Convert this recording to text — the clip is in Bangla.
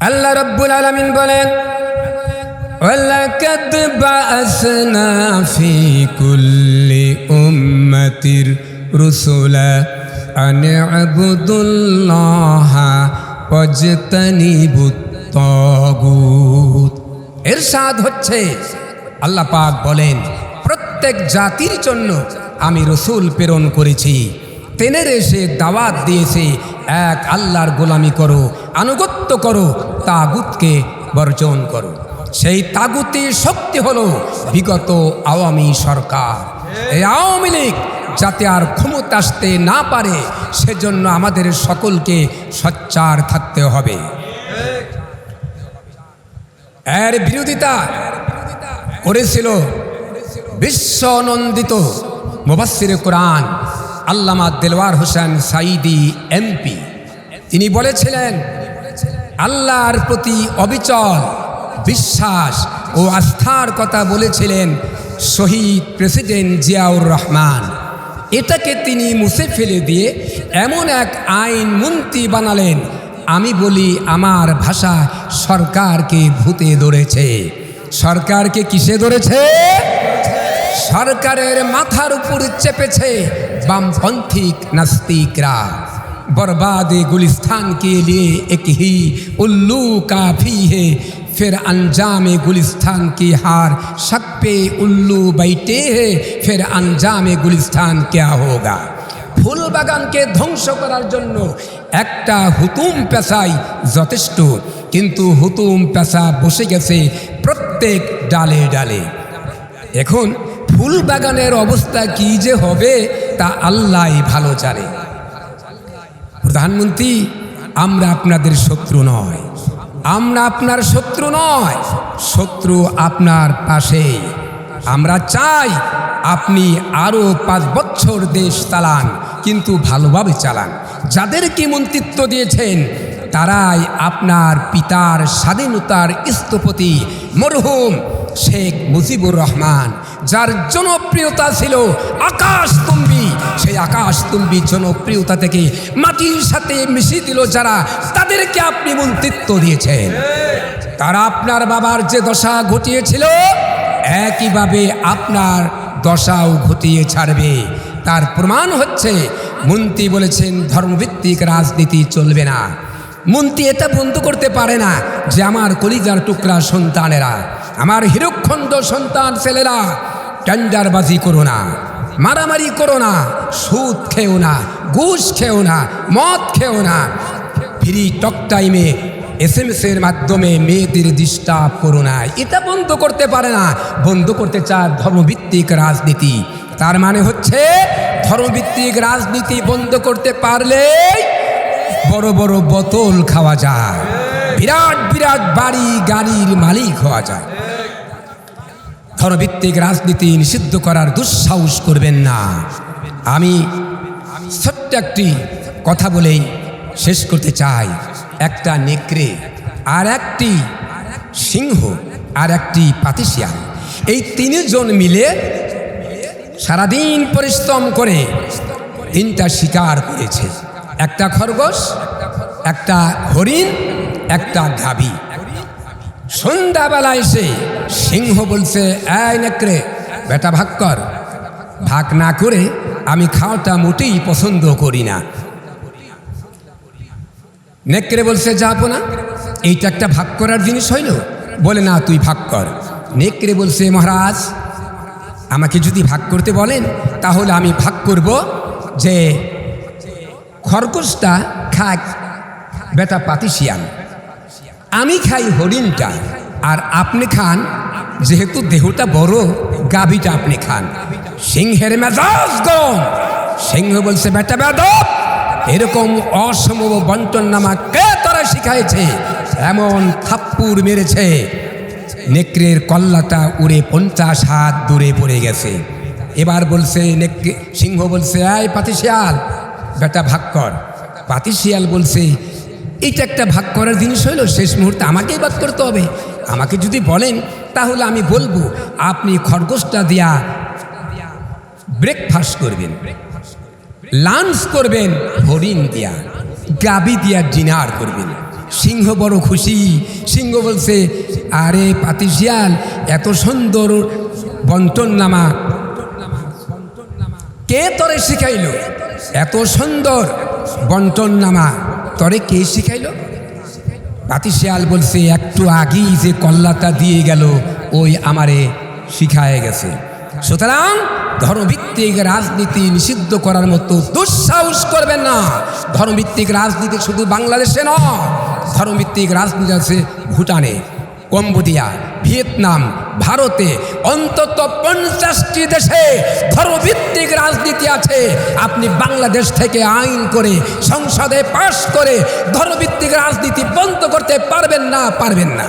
আল্লাহ রব্বুল আলমিন বলেন ولقد بعثنا في كل أمة رسلا أن اعبدوا الله واجتنبوا الطاغوت এরশাদ হচ্ছে আল্লাহ পাক বলেন প্রত্যেক জাতির জন্য আমি রসুল প্রেরণ করেছি তেনের এসে দাওয়াত দিয়েছে এক আল্লাহর গোলামি করো, আনুগত্য করো, তাগুতকে বর্জন করো। সেই তাগুতির শক্তি হলো বিগত আওয়ামী সরকার। এই আওয়ামী লীগ যাতে আর ক্ষমতা আসতে না পারে, সেজন্য আমাদের সকলকে সচ্চার থাকতে হবে। এর বিরোধিতা করেছিল বিশ্বনন্দিত মুবাসির কোরআন। আল্লামা দেলওয়ার হোসেন সাইদি এমপি। তিনি বলেছিলেন, আল্লাহর প্রতি অবিচল বিশ্বাস ও আস্থার কথা বলেছিলেন শহীদ প্রেসিডেন্ট জিয়াউর রহমান। এটাকে তিনি মুছে ফেলে দিয়ে এমন এক আইন মন্ত্রী বানালেন, আমি বলি আমার ভাষা সরকারকে ভূতে ধরেছে। সরকারকে কিসে ধরেছে? সরকারের মাথার উপর চেপেছে বামপন্থিক নাস্তিকরা बर्बाद गुलिस्तान के लिए एक ही उल्लू काफ़ी है फिर अंजाम गुलिस्तान की हार शक पे उल्लू बैठे हैं फिर अंजाम गुलिस्तान क्या होगा ফুল বাগানকে ধ্বংস করার জন্য একটা হুতুম পেশাই যথেষ্ট কিন্তু হুতুম পেশা বসে গেছে প্রত্যেক ডালে ডালে এখন ফুল বাগানের অবস্থা কি যে হবে, তা আল্লাহ ভালো জানে। প্রধানমন্ত্রী, আমরা আপনাদের শত্রু নয়। আমরা আপনার শত্রু নয়, শত্রু আপনার পাশে। আমরা চাই আপনি আরও পাঁচ বছর দেশ চালান, কিন্তু ভালোভাবে চালান। যাদেরকে মন্ত্রিত্ব দিয়েছেন, তারাই আপনার পিতার স্বাধীনতার স্থপতি মরহুম শেখ মুজিবুর রহমান। যার জনপ্রিয়তা ছিল আকাশতুম্বী সেই আকাশতুম্বী জনপ্রিয়তা থেকে মাটির সাথে মিশিয়ে দিল যারা তাদেরকে আপনি মন্ত্রিত্ব দিয়েছেন। তারা আপনার বাবার যে দশা ঘটিয়েছিল, একইভাবে আপনার দশাও ঘটিয়ে ছাড়বে। তার প্রমাণ হচ্ছে, মন্ত্রী বলেছেন, ধর্মভিত্তিক রাজনীতি চলবে না। মন্ত্রী এটা বন্ধ করতে পারে না যে, আমার কলিজার টুকরা সন্তানেরা, আমার হিরুক্ষণ্ড সন্তান ছেলেরা টেন্ডারবাজি করো না, মারামারি করো না, সুদ খেও না, ঘুষ খেও না, মদ খেও না। ফ্রি টক টাইমে এস এম এর মাধ্যমে মেয়েদের ডিস্টার্ব করো না। এটা বন্ধ করতে পারে না। বন্ধ করতে চায় ধর্মভিত্তিক রাজনীতি। তার মানে হচ্ছে ধর্মভিত্তিক রাজনীতি বন্ধ করতে পারলে বড় বড় বোতল খাওয়া যায়। বিরাট বিরাট বাড়ি গাড়ির মালিক হওয়া যায়। ধর্মভিত্তিক রাজনীতি নিষিদ্ধ করার দুঃসাহস করবেন না। আমি ছোট্ট একটি কথা বলেই শেষ করতে চাই। একটা নেকড়ে, আর একটি সিংহ, আর একটি পাতিশিয়াল এই তিনজন মিলে সারাদিন পরিশ্রম করে তিনটা শিকার করেছে। একটা খরগোশ, একটা হরিণ, একটা গাভী। সন্ধ্যাবেলা এসে সিংহ বলছে, এই নেকড়ে, বেটা ভাগ কর ভাগ না করে আমি খাওয়াটা মোটেই পছন্দ করি না। নেকড়ে বলছে, যাব না। এইটা একটা ভাগ করার জিনিস হইল? বলে, না, তুই ভাগ কর। নেকড়ে বলছে, মহারাজ, আমাকে যদি ভাগ করতে বলেন, তাহলে আমি ভাগ করব যে খরগোশটা খাক বেটা পাতিশিয়াল আমি খাই হরিণটা, আর আপনি খান যেহেতু দেহটা বড়, গাভীটা আপনি খান। সিংহের মেজাজ গম সিংহ বলছে, বেটা বেদব, এরকম অসম্ভব বন্টন নামা কে তারা শিখাইছে? এমন থাপ্পুর মেরেছে। নেকড়ের কল্লাটা উড়ে পঞ্চাশ হাত দূরে পড়ে গেছে। এবার বলছে, নেকড়ে সিংহ বলছে আয় পাতিশিয়াল, বেটা ভাগ কর। পাতিশিয়াল বলছে, এইটা একটা ভাগ করার জিনিস হইল শেষ মুহূর্তে আমাকেই বাদ করতে হবে। আমাকে যদি বলেন, তাহলে আমি বলব, আপনি খরগোশটা দিয়া ব্রেকফাস্ট করবেন লাঞ্চ করবেন, হরিণ দিয়া, গাবি দিয়া ডিনার করবেন। সিংহ বড় খুশি, সিংহ বলছে, আরে পাতিশিয়াল এত সুন্দর বন্টন নামা কে তরে শিখাইল? এত সুন্দর বন্টন নামা তরে কে শিখাইল? পাতিশিয়াল বলছে, একটু আগেই যে কল্লাটা দিয়ে গেল, ওই আমারে শিখায় গেছে। সুতরাং ধর্মভিত্তিক রাজনীতি নিষিদ্ধ করার মতো দুঃসাহস করবেন না। ধর্মভিত্তিক রাজনীতি শুধু বাংলাদেশে নয়, ধর্মভিত্তিক রাজনীতি আছে ভুটানে। কম্বোডিয়া, ভিয়েতনাম, ভারতে অন্তত পঞ্চাশটি দেশে ধর্মভিত্তিক রাজনীতি আছে। আপনি বাংলাদেশ থেকে আইন করে, সংসদে পাশ করে ধর্মভিত্তিক রাজনীতি বন্ধ করতে পারবেন না পারবেন না।